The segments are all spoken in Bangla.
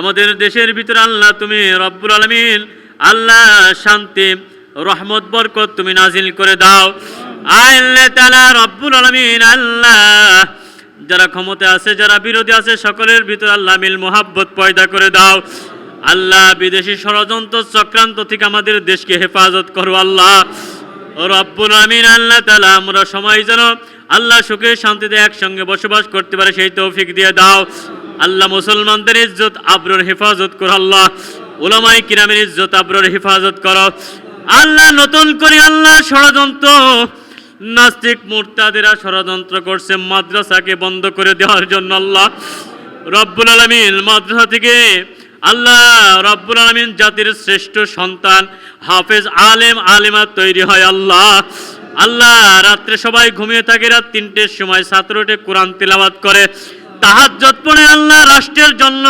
আমাদের দেশের ভিতরে আল্লাহ, তুমি রব্বুল আলমিন আল্লাহ শান্তি, রহমত, বরকত তুমি নাজিল করে দাও। আল্লাহ রব্বুল আলমিন আল্লাহ, যারা ক্ষমতা আছে, যারা বিরোধী আছে, সকলের ভিতরে আল্লাহ মিল মোহাব্বত পয়দা করে দাও। আল্লাহ বিদেশি ষড়যন্ত্র চক্রান্ত থেকে আমাদের দেশকে হেফাজত করো আল্লাহ। রব্বুল আমিন আল্লাহ তালা আমরা সময় যেন আল্লাহ সুখে শান্তিতে একসঙ্গে বসবাস করতে পারে, সেই তৌফিক দিয়ে দাও। আল্লাহ মুসলমানদের ইজ্জত, আবরুর হেফাজত করো আল্লাহ। ওলামাই কিরামের ইজ্জত, আবরুর হেফাজত কর। আল্লাহ নতুন করে আল্লাহ ষড়যন্ত্র। নাস্তিক মুরতাদেরা ষড়যন্ত্র করছে, মাদ্রাসাকে বন্ধ করে দেওয়ার জন্য আল্লাহ। রব্বুল আলমিন মাদ্রাসা থেকে আল্লাহ রব্বুল আলমিন জাতির শ্রেষ্ঠ সন্তান, হাফেজ, আলেম, আলেমা তৈরি হয় আল্লাহ। আল্লাহ রাত্রে সবাই ঘুমিয়ে থাকে, রাত তিনটের সময় ছাত্রটে কোরআন তিলাবাত করে। তাহাজ্জত পড়ে আল্লাহ রাষ্ট্রের জন্য,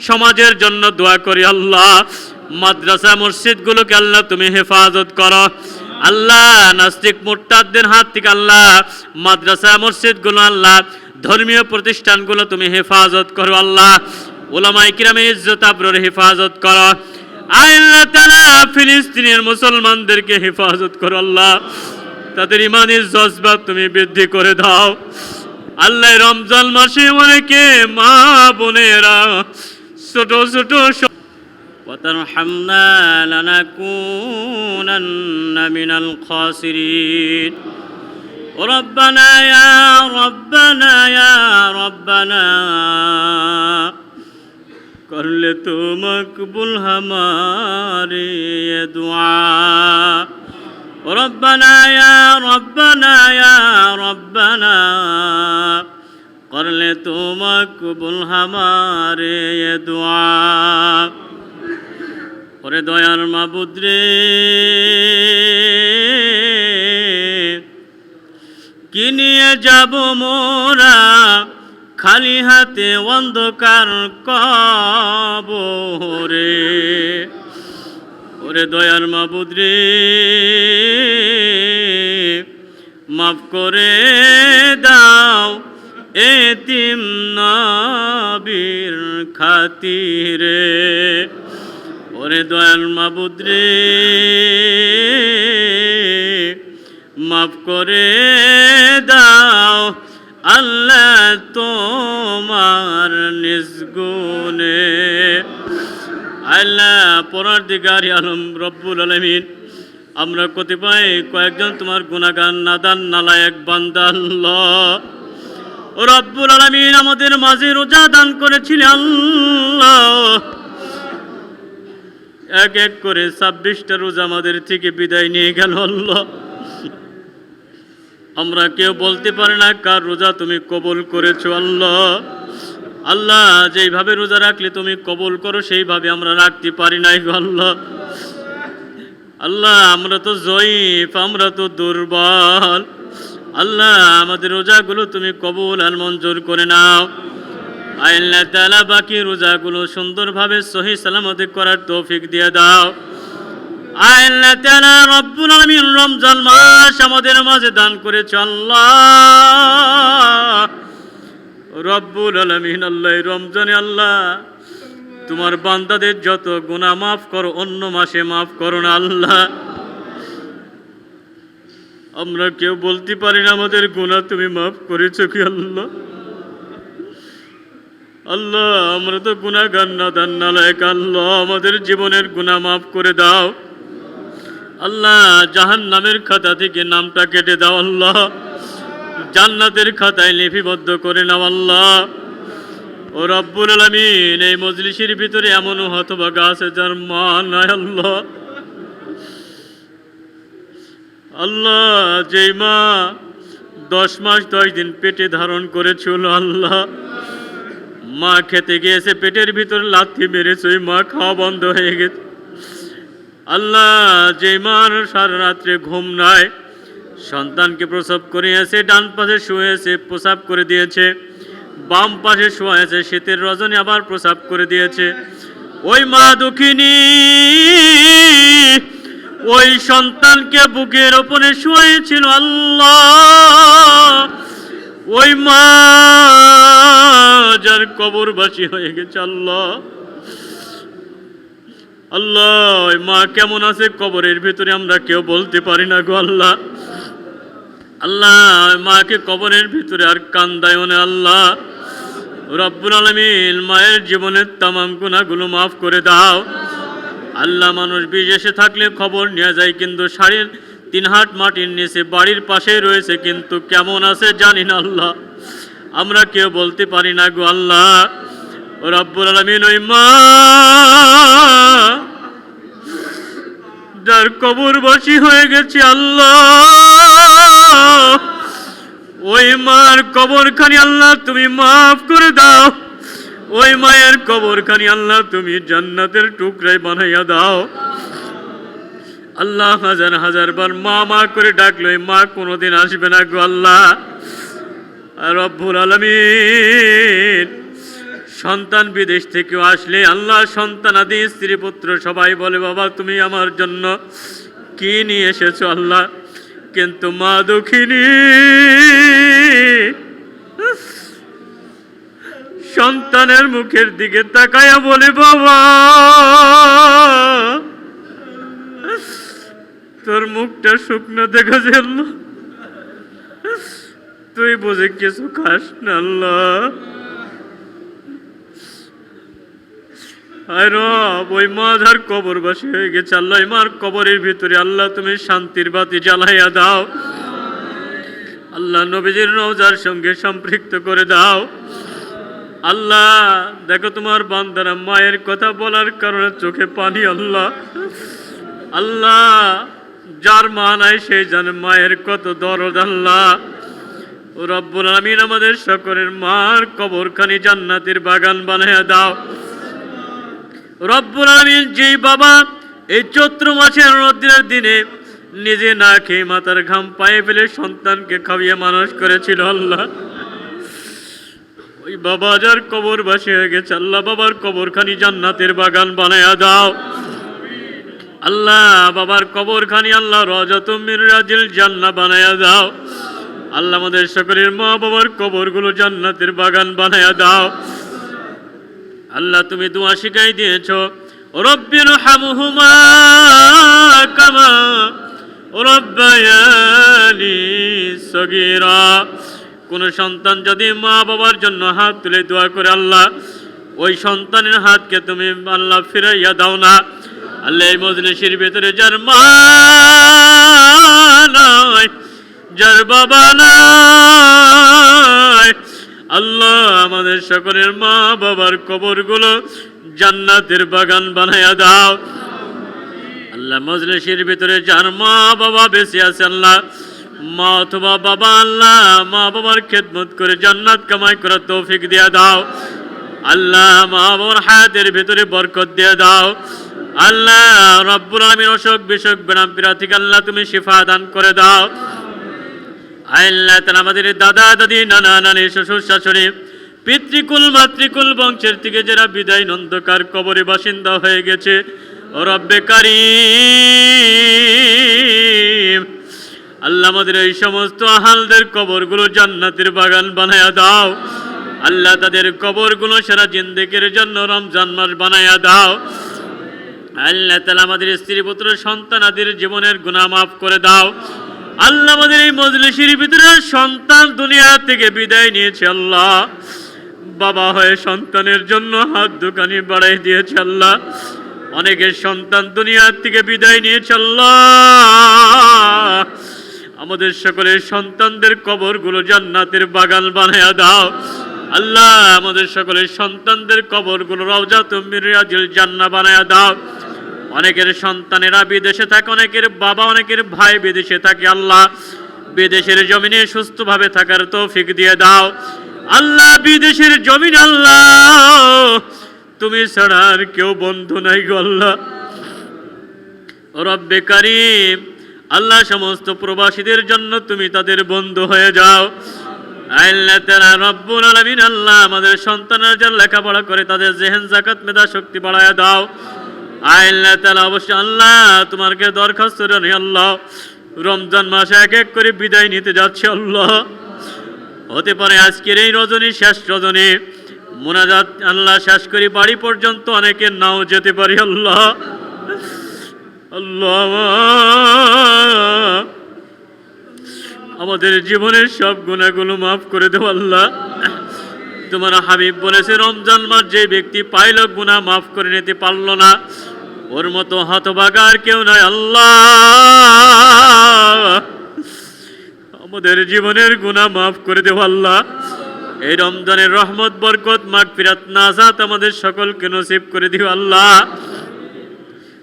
সমাজের জন্য দোয়া করি আল্লাহ। মাদ্রাসা, মসজিদগুলোকে আল্লাহ তুমি হেফাজত করো। আল্লাহ, নাস্তিক মোরতাদদের হাত থেকে আল্লাহ, মাদ্রাসা, মসজিদগুলো আল্লাহ, ধর্মীয় প্রতিষ্ঠানগুলো তুমি হেফাজত করো আল্লাহ। ওলামাই কিরামে ইজ্জত আবরুর হেফাজত করো। আল্লাহ তালা ফিলিস্তিনের মুসলমানদেরকে হেফাজত করো আল্লাহ। তাদের ইমানের জজবা তুমি বৃদ্ধি করে দাও। আল্লাহ রমজান মাসে অনেকে মা বোনেরা ছোট ছোট وترحمنا لنكونن من الخاسرين ربنا يا ربنا يا ربنا کر لے تو مقبول ہماری یہ دعا ربنا يا ربنا يا ربنا قرل تم قبول ہمارے دعاء دعا ওরে দয়ার মাবুদ রে কি নিয়ে যাব মোরা খালি হাতে অন্ধকার কবরে ওরে দয়ার মাবুদ রে মাফ করে দাও এতিম নবীর খাতিরে। ওরে দয়াল মাবুদ রে মাফ করে দাও আল্লাহ তোমার নিসগুনে আল্লাহ পরার দিগারি আলম, রব্বুল আলমিন। আমরা কতিপয় কয়েকজন তোমার গুণাগান নাদান, নালায়ক বান্দা, আল্লাহ। ও রব্বুল আলমিন, আমাদের মাঝে রোজা দান করেছিলেন আল্লাহ। এক এক করে ছাব্বিশটা রোজা আমাদের থেকে বিদায় নিয়ে গেল আমরা কেউ বলতে পারি না কার রোজা তুমি কবুল করেছ আল্লাহ। আল্লাহ, যেইভাবে রোজা রাখলে তুমি কবুল করো, সেইভাবে আমরা রাখতে পারি নাই আল্লাহ। আল্লাহ, আমরা তো জয়ীফ, আমরা তো দুর্বল। আল্লাহ, আমাদের রোজাগুলো তুমি কবুল আর মঞ্জুর করে নাও। আল্লাহ তালা বাকি রোজাগুলো সুন্দরভাবে সহি সালামতে করার তৌফিক দিয়ে দাও। আল্লাহ তালা রব্বুল আলমিন রমজান মাস আমাদের মাঝে দান করেছ আল্লাহ। রব্বুল আলমিন, আল্লাহ রমজানে আল্লাহ, তোমার বান্দাদের যত গুনাহ মাফ করো, অন্য মাসে মাফ করো না আল্লাহ। আমরা কেউ বলতে পারি না আমাদের গুণা তুমি মাফ করেছ কি আল্লাহ? আল্লাহ, আমরা তো গুনাগান না, দান নালায়ক আল্লাহ, আমাদের জীবনের গুণা মাফ করে দাও। আল্লাহ জাহান নামের খাতা থেকে নামটা কেটে দাও আল্লাহ। জান্নাতের খাতায় লিপিবদ্ধ করে নাও আল্লাহ। ও রব্বুল আলমিন, এই মজলিসের ভিতরে এমনও হতভাগা আছে যার মা নাই আল্লাহ। আল্লাহ, যেই মা দশ মাস দশ দিন পেটে ধারণ করেছিল আল্লাহ। মা খেতে গিয়েছে, পেটের ভিতর লাথি মেরেছে, ওই মা খাওয়া বন্ধ হয়ে গেছে। আল্লাহ যে মার সারা রাত্রে ঘুম নাই সন্তানকে প্রসব করিয়েছে, ডান পাশে শুয়েছে, প্রসাব করে দিয়েছে, বাম পাশে শুয়েছে শীতের রজনী আবার প্রসাব করে দিয়েছে। ওই মা দুঃখিনী, ওই সন্তানকে বুকের ওপরে শুয়েছিল আল্লাহ। ওই মা যার কবরবাসী হয়ে গেছে আল্লাহ। আল্লাহ মা কেমন আছে কবরের ভিতরে আমরা কেউ বলতে পারি না গো আল্লাহ। আল্লাহ মাকে কবরের ভিতরে আর কান্দায় না আল্লাহ। রব্বুল আলমিন, মায়ের জীবনের তামাম গুণাগুলো মাফ করে দাও। আল্লাহ মানুষ বিদেশে থাকলে খবর নিয়ে যায়, কিন্তু শাড়ির তিন হাট মাটির নিচে বাড়ির পাশেই রয়েছে, কিন্তু কেমন আছে জানি না আল্লাহ। আমরা কেউ বলতে পারি না গো আল্লাহ। রব্বুল আলমিন ওই মা যার কবরবাসী হয়ে গেছে আল্লাহ। ওই মার কবরখানি আল্লাহ তুমি মাফ করে দাও। ওই মায়ের কবরখানি আল্লাহ তুমি জান্নাতের টুকরাই বানাইয়া দাও। আল্লাহ হাজার হাজার বার মা মা করে ডাকলো মা কোনোদিন আসবে না গো আল্লাহ। রব্বুল আলমিন সন্তান বিদেশ থেকেও আসলে আল্লাহ সন্তান, আদি, স্ত্রী, পুত্র সবাই বলে, বাবা, তুমি আমার জন্য কি নিয়ে এসেছ আল্লাহ? কিন্তু মা দুঃখিনী, সন্তানের মুখের দিকে তাকায়া বলে, বাবা, তোর মুখটা শুকনো দেখা যাল তুই বুঝে কিছু খাস না আল্লাহ। আয় রব, ওই মাঝার কবরবাসী হয়ে গেছে আল্লাহ মার কবরের ভিতরে আল্লাহ তুমি শান্তির বাতি জ্বালাইয়া দাও। আল্লাহ নবীজির রওজার সঙ্গে সম্পৃক্ত করে দাও। আল্লাহ, দেখো তোমার বান্দারা মায়ের কথা বলার কারণে চোখে পানি, আল্লাহ। আল্লাহ, যার মা নাই সেই জানে মায়ের কত দরদ, আল্লাহ। ও রব্বুল আমিন আমাদের সকলের মার কবরখানি জান্নাতের বাগান বানাইয়া দাও। রব্বুল আমিন যেই বাবা এই চৈত্র মাসের রোদ্রের দিনে নিজে না খেয়ে মাথার ঘাম পায়ে ফেলে সন্তানকে খাবিয়ে মানুষ করেছিল আল্লাহ। ওই বাবা যার কবর বাসি হয়ে গেছে, আল্লাহ বাবার কবরখানি জান্নাতের বাগান বানায়া দাও। আল্লাহ বাবার কবরখানি আল্লাহ রজত মিরাজিল জান্না বানায়া দাও। আল্লাহ আমাদের সকলের মা বাবার কবরগুলো জান্নাতের বাগান বানায়া দাও। আল্লাহ, তুমি দোয়া শিখাই দিয়েছ। রব্বির কামা কোন সন্তান যদি মা বাবার জন্য হাত তুলে দোয়া করে, আল্লাহ, ওই সন্তানের হাতকে তুমি আল্লাহ ফিরাইয়া দাও না। আল্লাহ, এই মজলিসের ভেতরে যার মা যার বাবা নাই আল্লাহ আমাদের সকলের মা বাবার কবরগুলো জান্নাতের বাগান বানায়া দাও। আল্লাহ মজলিসের ভিতরে যার মা বাবা বেঁচে আছে আল্লাহ, মা অথবা বাবা আল্লাহ, মা বাবার খেদমত করে জান্নাত কামাই করার তৌফিক দিয়া দাও। আল্লাহ মা বাবার হায়াতের ভিতরে বরকত দিয়ে দাও। আল্লাহ রব্বুল আলমীর অসুখ বিসুখ বেনাম পীড়া থেকে আল্লাহ তুমি শিফা দান করে দাও। আল্লাহ আমাদের দাদা, দাদি, নানা, নানি, শ্বশুর, শাশুড়ি, পিতৃকুল, মাতৃকুল বংশের থেকে যারা বিদায় নন্দকার কবরে বাসিন্দা হয়ে গেছে আল্লাহ আমাদের এই সমস্ত আহালদের কবরগুলো জান্নাতের বাগান বানায়া দাও। আল্লাহ তাদের কবরগুলো সারা জিন্দেকের জন্য রমজান মাস বানায়া দাও। আল্লাহ তালা আমাদের স্ত্রী পুত্র সন্তান আদির জীবনের গুণা মাফ করে দাও। আল্লাহ আমাদের এই মজলিসের ভিতরে সন্তান দুনিয়া থেকে বিদায় নিয়েছে আল্লাহ। বাবা হয়ে সন্তানের জন্য হাত দোকানি বাড়াই দিয়েছে আল্লাহ। অনেকের সন্তান দুনিয়ার থেকে বিদায় নিয়েছে আল্লাহ। আমাদের সকলের সন্তানদের কবরগুলো জান্নাতের বাগান বানায়া দাও। আল্লাহ, আমাদের সকলের সন্তানদের কবরগুলো রওজা তুমি রাজিল জান্না বানায়া দাও। অনেকের সন্তানেরা বিদেশে থাকে, অনেকের বাবা, অনেকের ভাই বিদেশে থাকে। আল্লাহ বিদেশের জমিনে সুস্থভাবে থাকার তৌফিক দিয়ে দাও। আল্লাহ বিদেশের জমিন, আল্লাহ। তুমি ছাড়া আর কেউ বন্ধু নাই গো আল্লাহ। রব্বে কারিম, আল্লাহ সমস্ত প্রবাসীদের জন্য তুমি তাদের বন্ধু হয়ে যাও। আল্লাহ তারা রব্বুল আলমিন, আল্লাহ আমাদের সন্তানের যারা লেখাপড়া করে তাদের জেহেন, জাকাত, মেধা, শক্তি বাড়ায় দাও। আল্লাহ তালা অবশ্যই আল্লাহ তোমাকে দরখাস্ত জানি আল্লাহ। রমজান মাসে এক এক করে বিদায় নিতে যাচ্ছে আল্লাহ। হতে পারে আজকের এই রজনী, শেষ রজনী। মোনাজাত আল্লাহ শেষ করি বাড়ি পর্যন্ত অনেকের নাও যেতে পারি আল্লাহ। আল্লাহ আমাদের জীবনের সব গুণাগুলো মাফ করে দেও আল্লাহ। তোমার হাবিব বলেছে, রমজান মাস যে ব্যক্তি পাইল গুনাহ মাফ করে নিতে পারল না। ওর মতো হতবাগার কেউ নাই, আল্লাহ। আমাদের জীবনের গুনাহ মাফ করে দেও, আল্লাহ। এই রমজানের রহমত, বরকত মাগফিরাত নাজাত আমাদের সকলকে নসিব করে দিও, আল্লাহ।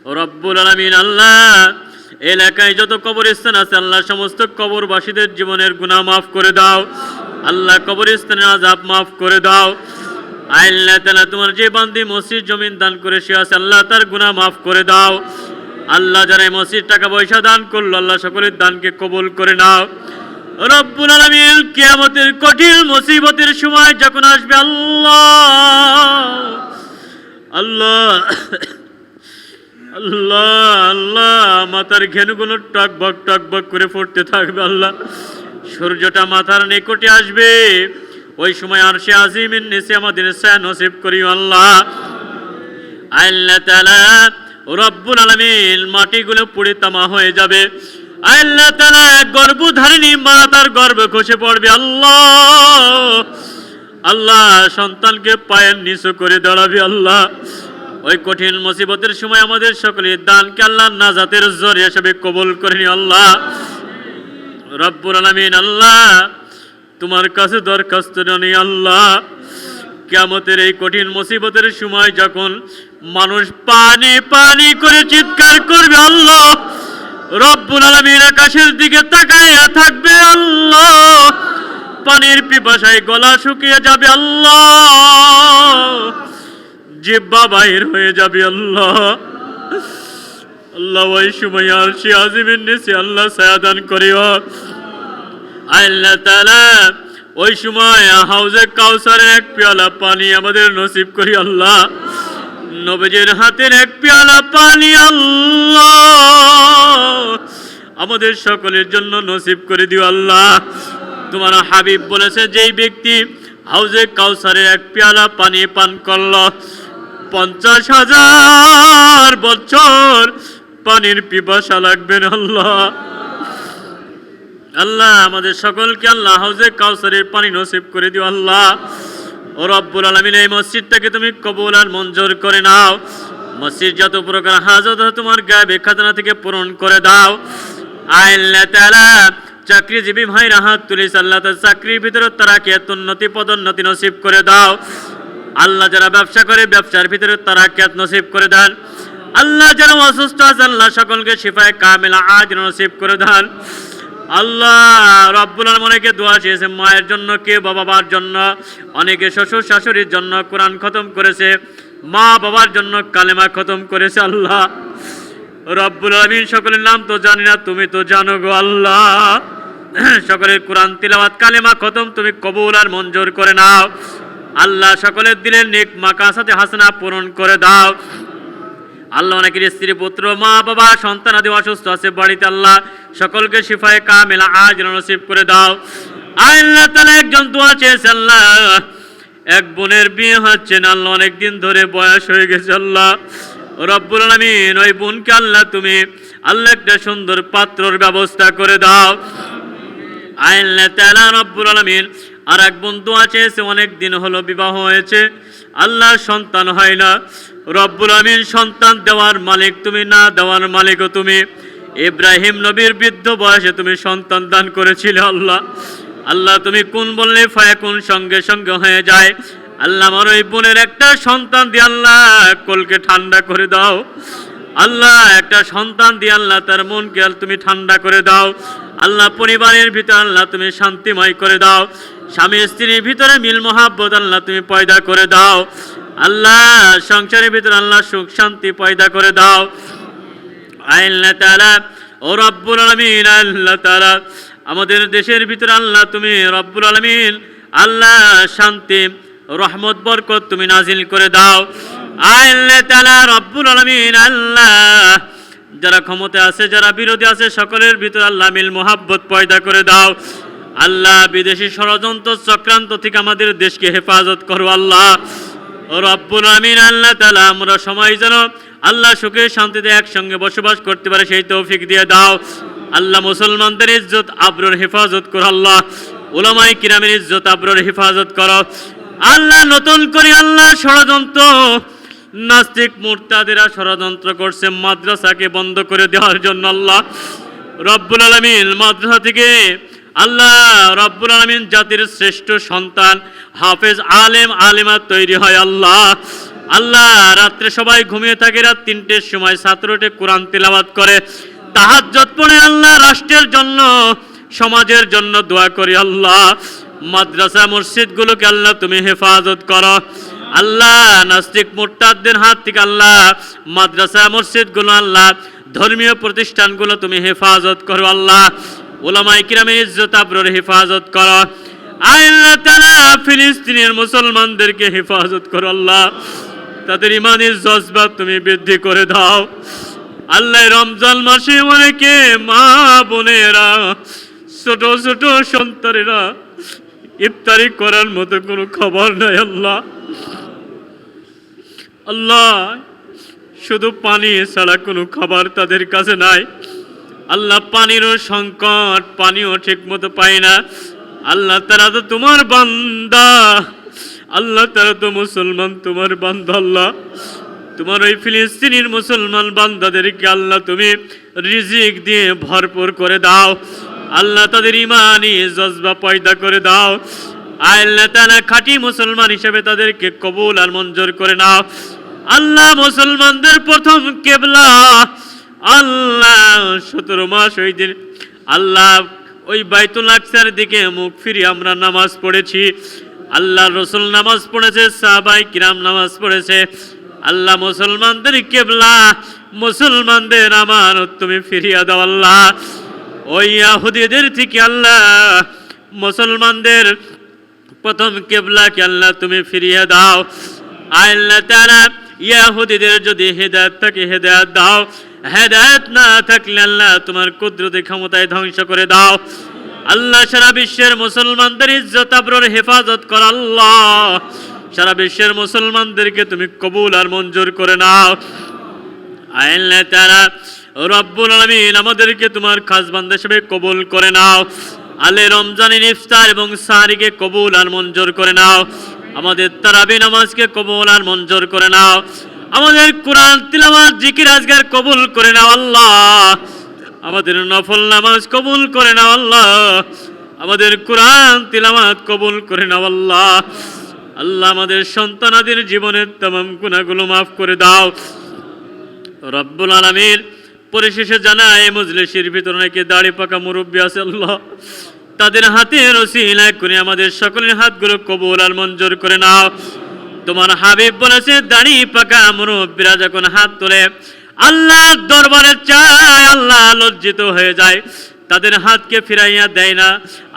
রব্বুল আলামিন, আল্লাহ। এলাকায় যত কবরস্থান আছে, আল্লাহ, সমস্ত কবরবাসীদের জীবনের গুনাহ মাফ করে দাও। আল্লাহ, কবরস্থানের আজাব মাফ করে দাও। আল্লাহ তাআলা, তোমার যে বান্দি মসজিদ জমিন দান করে সে আছে, আল্লাহ তার গুনাহ মাফ করে দাও। আল্লাহ যারা এই মসজিদ টাকা পয়সা দান করল, আল্লাহ সকলের দানকে কবুল করে নাও। রব্বুল আলামিন কিয়ামতের কঠিন মুসিবতের সময় যখন আসবে, আল্লাহ আল্লাহ আল্লাহ আল্লাহ, মাথার ঘেনুগুলো টকবক টকবক করে পড়তে থাকবে, আল্লাহ। সূর্যটা মাথার নিকটে আসবে। ওই সময় আর সে আজিমের নিচে আমাদের স্যান নসিব করি আল্লাহ। আল্লাহ তাআলা রব্বুল আলামিন মাটিগুলো পুড়ে তামা হয়ে যাবে। আল্লাহ তাআলা গর্ভধারিণী মা তার গর্ভ খসে পড়বে। আল্লাহ। আল্লাহ সন্তানকে পায়ের নিচু করে দাঁড়াবে আল্লাহ। ওই কঠিন মুসিবতের সময় আমাদের সকলের দানকে আল্লাহ নাজাতের জরিয়া হিসেবে কবুল করে নি আল্লাহ। রব্বুল আলামিন আল্লাহ। তোমার কাছে দরখাস্ত জানি আল্লাহ। কেমতের এই কঠিন মুসিবতের সময় যখন মানুষ পানি পানি করে চিৎকার করবে, আল্লাহ রব্বুল আলামিন আকাশের দিকে তাকাইয়া থাকবে, আল্লাহ। পানির পিপাসায় গলা শুকিয়ে যাবে, আল্লাহ। জিব্বা বাহির হয়ে যাবে, আল্লাহ। আল্লাহ, ওই সময় আর সে আজিমের নিচে আল্লাহ সায়াদান করিও। আল্লাহ তাআলা ওই সময় হাউজে কাউসারের এক পেয়ালা পানি আমাদের নসিব করি, আল্লাহ। নবীজির হাতের এক পেয়ালা পানি, আল্লাহ। আমাদের সকলের জন্য নসিব করে দিও, আল্লাহ। তোমার হাবিব বলেছে, যেই ব্যক্তি হাউজে কাউসারের এক পেয়ালা পানি পান করল, পঞ্চাশ হাজার বছর পানির পিপাসা লাগবে আল্লাহ। আল্লাহ, আমাদের সকলকে আল্লাহ হাউজে কাউসারের পানি নসিব করে দিও আল্লাহ। ও রব্বুল আলমিন, এই মসজিদটাকে তুমি কবুল আর মঞ্জুর করে নাও। মসজিদ যত প্রকার হাজত তোমার গায়ে খাজনা থেকে পূরণ করে দাও। আল্লাহ তাআলা, চাকরিজীবী ভাইরা হাত তুলিস আল্লাহ চাকরির ভিতরে তারা কে উন্নতি, পদোন্নতি নসিব করে দাও। আল্লাহ যারা ব্যবসা করে, ব্যবসার ভিতরে তারা কে নসিব করে দেন। আল্লাহ যারা অসুস্থ আছে, আল্লাহ সকলকে শিফায় কামেলা আজ নসিব করে দেন। আল্লাহ রব্বুল আলম অনেকে দোয়া চেয়েছে, মায়ের জন্য কে, বাবার জন্য? অনেকে শ্বশুর শাশুড়ির জন্য কোরআন খতম করেছে, মা বাবার জন্য কালেমা খতম করেছে, আল্লাহ। রব্বুল আলমিন সকলের নাম তো জানি না, তুমি তো জানো গো আল্লাহ। সকলের কোরআন তিলাওয়াত কালেমা খতম, তুমি কবুল আর মঞ্জুর করে নাও। আল্লাহ, সকলের দিলের নেক মাকা সাথে হাসনা পূরণ করে দাও। আল্লাহ অনেকের স্ত্রী পুত্র, মা, বাবা, সন্তান আদি অসুস্থ আছে বাড়িতে, আল্লাহ সকলকে শিফায় কামেলা আজ নসিব করে দাও। আল্লাহ তালা একজন দোয়া চেয়েছে, আল্লাহ, এক বোনের বিয়ে হচ্ছে না, আল্লাহ অনেক দিন ধরে বয়স হয়ে গেছে, আল্লাহ। রব্বুল আলমিন, ওই বোনকে আল্লাহ তুমি, আল্লাহ একটা সুন্দর পাত্রর ব্যবস্থা করে দাও। আল্লাহ তাআলা রব্বুল আলমিন আর এক বন্ধু আছে সে অনেক দিন হলো বিবাহ হয়েছে। আল্লাহ সন্তান হয় না। রব্বুল আমিন সন্তান দেওয়ার মালিক তুমি, না দেওয়ার মালিকও তুমি। ইব্রাহিম নবীর বৃদ্ধ বয়সে তুমি সন্তান দান করেছিলে আল্লাহ। আল্লাহ তুমি কোন বললে ফায়াকুন সঙ্গে সঙ্গে হয়ে যায়। আল্লাহ আমার ওই বোনের একটা সন্তান দিয়ে আল্লাহ কোলকে ঠান্ডা করে দাও। আল্লাহ একটা সন্তান দিয়ে আল্লাহ তার মনকে তুমি ঠান্ডা করে দাও। আল্লাহ পরিবারের ভিতরে আল্লাহ তুমি শান্তিময় করে দাও। স্বামী স্ত্রীর ভিতরে মিল মহাব্বত আল্লাহ তুমি পয়দা করে দাও। আল্লাহ, সংসারের ভিতরে আল্লাহ সুখ শান্তি পয়দা করে দাও। আল্লাহ তাআলা, ও রব্বুল আলামিন, আল্লাহ তাআলা, আমাদের দেশের ভিতরে আল্লাহ তুমি রব্বুল আলামিন, আল্লাহ শান্তি, রহমত, বরকত তুমি নাজিল করে দাও। আল্লাহ তাআলা, রব্বুল আলামিন, আল্লাহ, যারা ক্ষমতা আছে, যারা বিরোধী আছে, সকলের ভিতরে আল্লাহ মিল মোহাব্বত পয়দা করে দাও। আল্লাহ বিদেশি ষড়যন্ত্র চক্রান্ত থেকে আমাদের দেশকে হেফাজত করো আল্লাহ। রব্বুল আমিন, আল্লাহ তালা আমরা সময় যেন আল্লাহ সুখে শান্তিতে একসঙ্গে বসবাস করতে পারে, সেই তৌফিক দিয়ে দাও। আল্লাহ মুসলমানদের ইজ্জত, আবরুর হেফাজত করো আল্লাহ। ওলামাই কিরামের ইজ্জত, আবরুর হেফাজত করো। আল্লাহ নতুন করে আল্লাহ ষড়যন্ত্র, নাস্তিক মুরতাদেরা ষড়যন্ত্র করছে মাদ্রাসাকে বন্ধ করে দেওয়ার জন্য আল্লাহ। রব্বুল আলমিন মাদ্রাসা থেকে আল্লাহ রব্বুল আলমিন জাতির শ্রেষ্ঠ সন্তান, হাফেজ, আলেম, আলেমা তৈরি হয় আল্লাহ। আল্লাহ রাত্রে সবাই ঘুমিয়ে থাকে, রাত তিনটের সময় ছাত্রটে কোরআন তিলাবাত করে। তাহার পড়ে আল্লাহ রাষ্ট্রের জন্য, সমাজের জন্য দোয়া করি আল্লাহ। মাদ্রাসা, মসজিদগুলোকে আল্লাহ তুমি হেফাজত করো। আল্লাহ নাস্তিক মোট্টাদের হাত থেকে আল্লাহ মাদ্রাসা, মসজিদগুলো আল্লাহ ধর্মীয় প্রতিষ্ঠানগুলো তুমি হেফাজত করো আল্লাহ। ওলামাই কিরামে ইজ্জত, আবরুর হেফাজত করো। আল্লাহ তারা ফিলিস্তিনের মুসলমানদেরকে হেফাজত করো, আল্লাহ। তাদের ইমানের জজবা তুমি বৃদ্ধি করে দাও। আল্লাহ রমজান মাসে অনেকে মা বোনেরা, ছোট ছোট সন্তানেরা ইফতারি করার মতো কোনো খবর নাই, আল্লাহ। আল্লাহ, শুধু পানি ছাড়া কোনো খাবার তাদের কাছে নাই। আল্লাহ পানিরও সংকট, পানিও ঠিক মতো পায় না। আল্লাহ তারা তো তোমার বান্দা। আল্লাহ তারা তো মুসলমান, তোমার বান্দা আল্লাহ। তোমার ওই ফিলিস্তিনির মুসলমান বান্দাদেরকে আল্লাহ তুমি রিজিক দিয়ে ভরপুর করে দাও। আল্লাহ তাদের ইমানি জজবা পয়দা করে দাও। আল্লাহ তারা খাঁটি মুসলমান হিসেবে তাদেরকে কবুল আর মঞ্জুর করে নাও। আল্লাহ মুসলমানদের প্রথম কেবলা। আল্লাহ সতেরো মাস ওই দিন আল্লাহ ওই বাইতুল আকসার দিকে মুখ ফিরিয়ে আমরা নামাজ পড়েছি। আল্লাহ রসুল নামাজ পড়েছে, সাহাবাই কিরাম নামাজ পড়েছে। আল্লাহ মুসলমানদের কেবলা, মুসলমানদের আমার তুমি ফিরিয়া দাও আল্লাহ। ওই ইয়াহুদিদের থেকে আল্লাহ, মুসলমানদের প্রথম কেবলাকে আল্লাহ তুমি ফিরিয়ে দাও। আল্লাহ তারা ইয়াহুদিদের যদি হেদায়ত থাকে, হেদায়ত দাও। হেদায়ত না থাকলে আল্লাহ তোমার কুদরতি ক্ষমতায় ধ্বংস করে দাও। আল্লাহ সারা বিশ্বের মুসলমানদের ইজ্জত আবরুর হেফাজত কর আল্লাহ। সারা বিশ্বের মুসলমানদেরকে তুমি কবুল আর মঞ্জুর করে নাও। আল্লাহ তারা রব্বুল আলমিন আমাদেরকে তোমার খাস বান্দা হিসেবে কবুল করে নাও। আলে রমজানের ইফতার এবং সাহারিকে কবুল আর মঞ্জুর করে নাও। আমাদের তারাবি নামাজকে কবুল আর মঞ্জুর করে নাও। আমাদের কোরআন তিলাওয়াত, জিকির, আজগার কবুল করে নাও আল্লাহ। আমাদের নফল নামাজ কবুল করে নাও আল্লাহ। আমাদের কোরআন তিলাওয়াত কবুল করে নাও আল্লাহ। আল্লাহ আমাদের সন্তানাদের জীবনের তাম গুণাগুলো মাফ করে দাও। রব্বুল আলমীর পরিশেষে জানায় মজলিসের ভিতরে নাকি দাড়ি পাকা মুরব্বী আছে আল্লাহ? তাদের হাতে রসিলায় করে আমাদের সকলের হাতগুলো কবুল আর মঞ্জুর করে নাও। তোমার হাবিব বলেছে, দাড়ি পাকা মুরব্বীরা যখন হাত তোলে আল্লাহ দরবারে চায়, আল্লাহ লজ্জিত হয়ে যায়। তাদের হাতকে ফিরাইয়া দেয় না।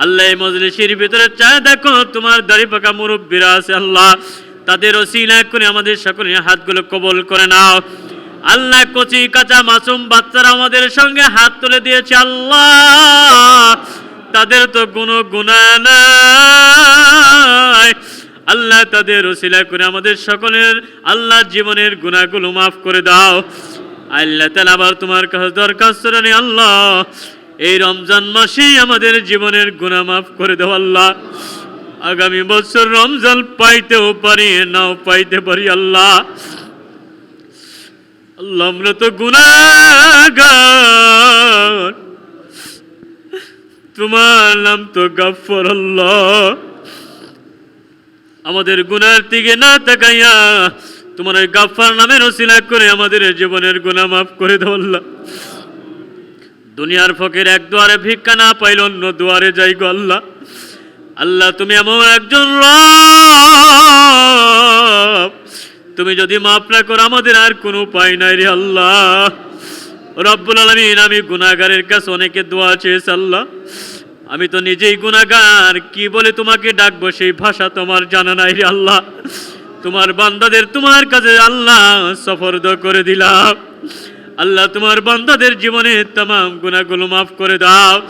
আল্লাহ মজলিসের ভিতরে চায়, দেখো তোমার দাড়ি পাকা মুরব্বীরা আছে, আল্লাহ। তাদের ওসিলা করে আমাদের সকলের হাতগুলো কবল করে নাও। আল্লাহ কচি কাঁচা মাসুম বাচ্চারা আমাদের সঙ্গে হাত তুলে দিয়েছে, আল্লাহ। তাদের তো কোনো গুণা নাই। আল্লাহ তাদের ওসিলা করে আমাদের সকলের আল্লাহ জীবনের গুণাগুলো মাফ করে দাও। আল্লাহ তালা আবার তোমার কাছে দরখাস্ত আল্লাহ, এই রমজান মাসেই আমাদের জীবনের গুণা মাফ করে দাও, আল্লাহ। আগামী বছর রমজান পাইতেও পারি, নাও পাইতে পারি, আল্লাহ। আল্লাহ, আমরা তো গুনাগার তোমার নাম তো গাফর আল্লাহ। আমাদের গুনার দিকে না তাকাইয়া তোমার ওই গাফার নামের ওসিলা করে আমাদের জীবনের গুণা মাফ করে আল্লাহ। দুনিয়ার ফকের এক দুয়ারে ভিক্ষা না পাইল অন্য দুয়ারে যাই গো আল্লাহ। আল্লাহ, তুমি এমন একজন তুমি যদি মাফ না করো, আমাদের আর কোনো উপায় নাই রে আল্লাহ। রব্বুল আলমিন, আমি গুনাগারের কাছে অনেকে দোয়া চেয়েছি আল্লাহ। আমি তো নিজেই গুনাগার কি বলে তোমাকে ডাকবো? সেই ভাষা তোমার জানা নাই আল্লাহ। তোমার বান্দাদের তোমার কাছে আল্লাহ সফরদ করে দিলাম। আল্লাহ তোমার বান্দাদের জীবনের তাম গুণাগুলো মাফ করে দাও।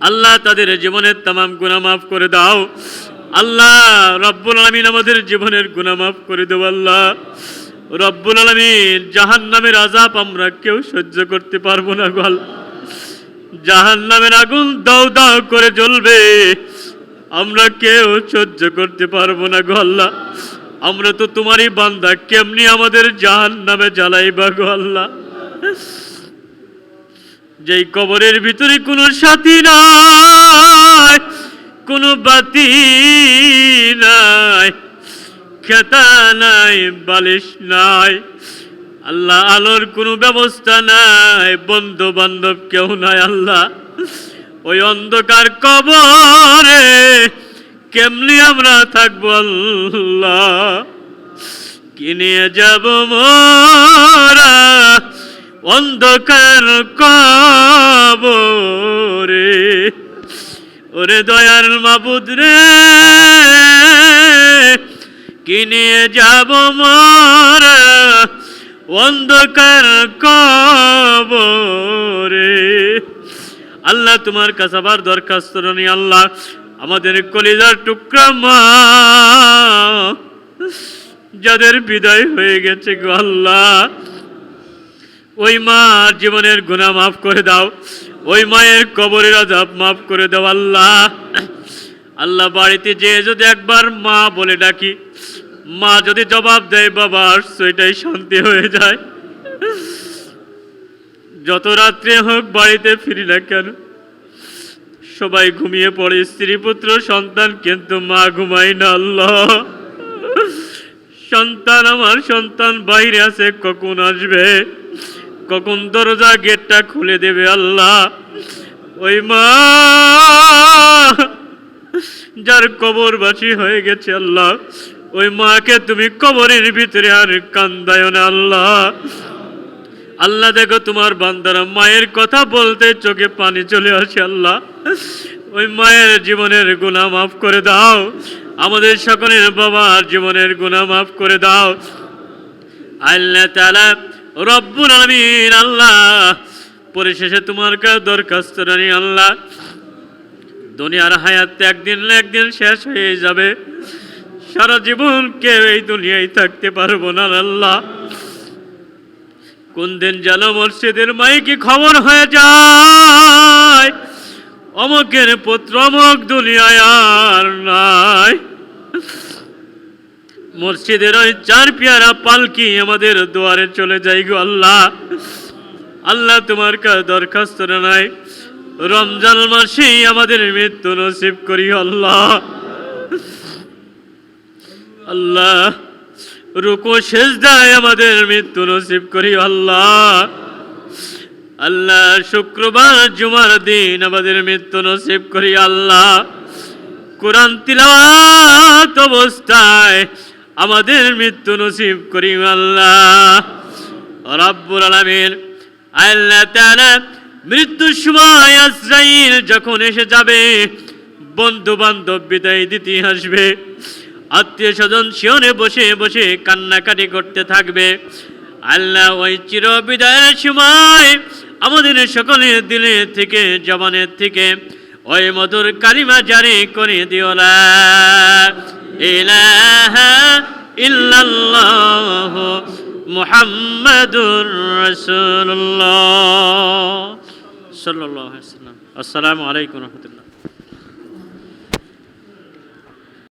আল্লাহ তাদের জীবনের তাম গুণা মাফ করে দাও। আল্লাহ রব্বুল আলমিন আমাদের জীবনের গুণা মাফ করে দেব আল্লাহ। রব্বুল আলমিন জাহান নামের আজাব আমরা কেউ সহ্য করতে পারব না গো আল্লাহ। জাহান নামের আগুন দাও দাও করে জ্বলবে। আমরা কেউ সহ্য করতে পারব না গো আল্লাহ। আমরা তো তোমারই বান্দা, কেমনি আমাদের জাহান নামে জ্বালাইবা গো আল্লাহ? যেই কবরের ভিতরে কোনো সাথী নাই, কোনো বাতি নাই, খেতা নাই, বালিশ নাই আল্লাহ আলোর কোনো ব্যবস্থা নাই বন্ধু বান্ধব কেউ নাই আল্লাহ। ওই অন্ধকার কবরে কেমনি আমরা থাকব আল্লাহ? কিনে যাব মোরা অন্ধকার কবরে? ওরে দয়ার মাবুদ রে কিনে যাব মোরা অন্ধকার কবরে। আল্লাহ তোমার কাছে আবার দরখাস্ত নি আল্লাহ, আমাদের কলিজার টুকরা মা, যাদের বিদায় হয়ে গেছে গো আল্লাহ। ওই মার জীবনের গুণা মাফ করে দাও, ওই মায়ের কবরের আজাব মাফ করে দাও আল্লাহ। আল্লাহ বাড়িতে যে যদি একবার মা বলে ডাকি মা যদি জবাব দেয়, বাবা আসছো এটাই শান্তি হয়ে যায়। যত রাত্রে হোক, বাড়িতে ফিরি না কেন? সবাই ঘুমিয়ে পড়ে স্ত্রী পুত্র সন্তান, কিন্তু মা ঘুমাই না, আল্লাহ। সন্তান আমার, সন্তান বাইরে আছে, কখন আসবে? কখন দরজা গেটটা খুলে দেবে, আল্লাহ? ওই মা, যার কবরবাসী হয়ে গেছে, আল্লাহ। ওই মাকে তুমি কবরের ভিতরে আর কান্দায় না, আল্লাহ। আল্লাহ, দেখো তোমার বান্দারা মায়ের কথা বলতে চোখে পানি চলে আসে, আল্লাহ। ওই মায়ের জীবনের গুণা মাফ করে দাও। আমাদের সকলের বাবার জীবনের গুণা মাফ করে দাও। আল্লাহ তাআলা রব্বুল আলামিন, আল্লাহ। পরিশেষে তোমার কাছে দরখাস্ত রানি, আল্লাহ। দুনিয়ার হায়াত একদিন না একদিন শেষ হয়ে যাবে। সারা জীবন কেউ এই দুনিয়ায় থাকতে পারব না আল্লাহ। কোন দিন যেন মসজিদের মাইকে খবর হয়ে যায়, অমকের পুত্র অমক দুনিয়ায় আর নাই। মসজিদের ওই চার পেয়ারা পালকি আমাদের দুয়ারে চলে যাই গো আল্লাহ। আল্লাহ তোমার কাছে দরখাস্ত নাই, রমজান মাসেই আমাদের মৃত্যু নসিব করি আল্লাহ। আল্লাহ, রুকু, সেজদায় আমাদের মৃত্যু নসিব করি, আল্লাহ। আল্লাহ, শুক্রবার, জুমার দিন আমাদের মৃত্যু নসিব করি, আল্লাহ। কোরআন তিলাওয়াত অবস্থায় আমাদের মৃত্যু নসিব করি, আল্লাহ। রাব্বুল আলামিন আল্লাহ তাআলা মৃত্যুর সময় আজরাইল যখন এসে যাবে বন্ধু বান্ধব বিদায় দিতে আসবে। আত্মীয় স্বজন শিওনে বসে বসে কান্নাকাটি করতে থাকবে। আল্লাহ ওই চির বিদায়ের সময় আমাদের সকলের দিলে থেকে, জবানের থেকে ওই মধুর কালিমা জারি করে দিও লা ইলাহা ইল্লাল্লাহ আসসালামু আলাইকুম রাহমাতুল্লাহ।